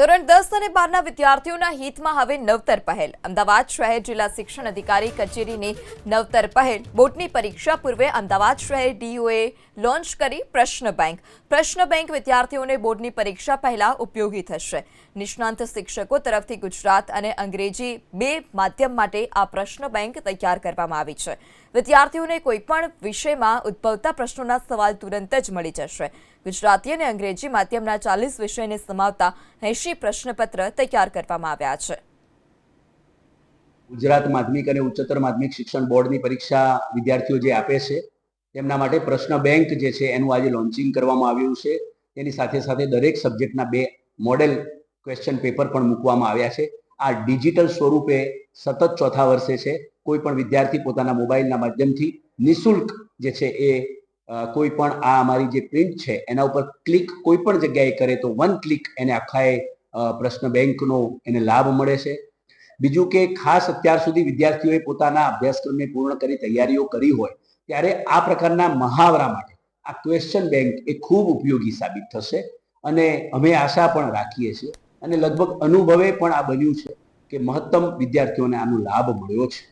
ધોરણ દસ અને બારના વિદ્યાર્થીઓના હિતમાં હવે નવતર પહેલ. અમદાવાદ શહેર જિલ્લા શિક્ષણ અધિકારી કચેરીની નવતર પહેલ. બોર્ડની પરીક્ષા પૂર્વે અમદાવાદ શહેર ડીઓએ લોન્ચ કરી પ્રશ્ન બેંક. પ્રશ્ન બેંક વિદ્યાર્થીઓને બોર્ડની પરીક્ષા પહેલા ઉપયોગી થશે. નિષ્ણાંત શિક્ષકો તરફથી ગુજરાત અને અંગ્રેજી બે માધ્યમ માટે આ પ્રશ્ન બેંક તૈયાર કરવામાં આવી છે. વિદ્યાર્થીઓને કોઈપણ વિષયમાં ઉદ્ભવતા પ્રશ્નોના સવાલ તુરંત જ મળી જશે. ગુજરાતી અને અંગ્રેજી માધ્યમના ચાલીસ વિષયને સમાવતા એંશી પ્રશ્નપત્ર તૈયાર કરવામાં આવ્યા છે. ગુજરાત માધ્યમિક અને ઉચ્ચતર માધ્યમિક શિક્ષણ બોર્ડની પરીક્ષા વિદ્યાર્થીઓ જે આપે છે, તેમના માટે પ્રશ્ન બેંક જે છે એનું આજે લોન્ચિંગ કરવામાં આવ્યું છે. તેની સાથે સાથે દરેક સબ્જેક્ટના બે મોડેલ ક્વેશ્ચન પેપર પણ મૂકવામાં આવ્યા છે. આ ડિજિટલ સ્વરૂપે સતત ચોથા વર્ષે છે. કોઈ પણ વિદ્યાર્થી પોતાના મોબાઈલના માધ્યમથી નિશુલ્ક જે છે એ કોઈ પણ આ અમારી જે પ્રિન્ટ છે, એના ઉપર ક્લિક કોઈ પણ જગ્યાએ કરે તો વન ક્લિક એને આખાએ પ્રશ્ન બેંકનો એને લાભ મળે છે. બીજું કે ખાસ અત્યાર સુધી વિદ્યાર્થીઓએ પોતાના અભ્યાસક્રમને પૂર્ણ કરી તૈયારીઓ કરી હોય, ત્યારે આ પ્રકારના મહાવરા માટે આ ક્વેશ્ચન બેંક એ ખૂબ ઉપયોગી સાબિત થશે અને અમે આશા પણ રાખીએ છીએ અને લગભગ અનુભવે પણ આ બન્યું છે કે મહત્તમ વિદ્યાર્થીઓને આનો લાભ મળ્યો છે.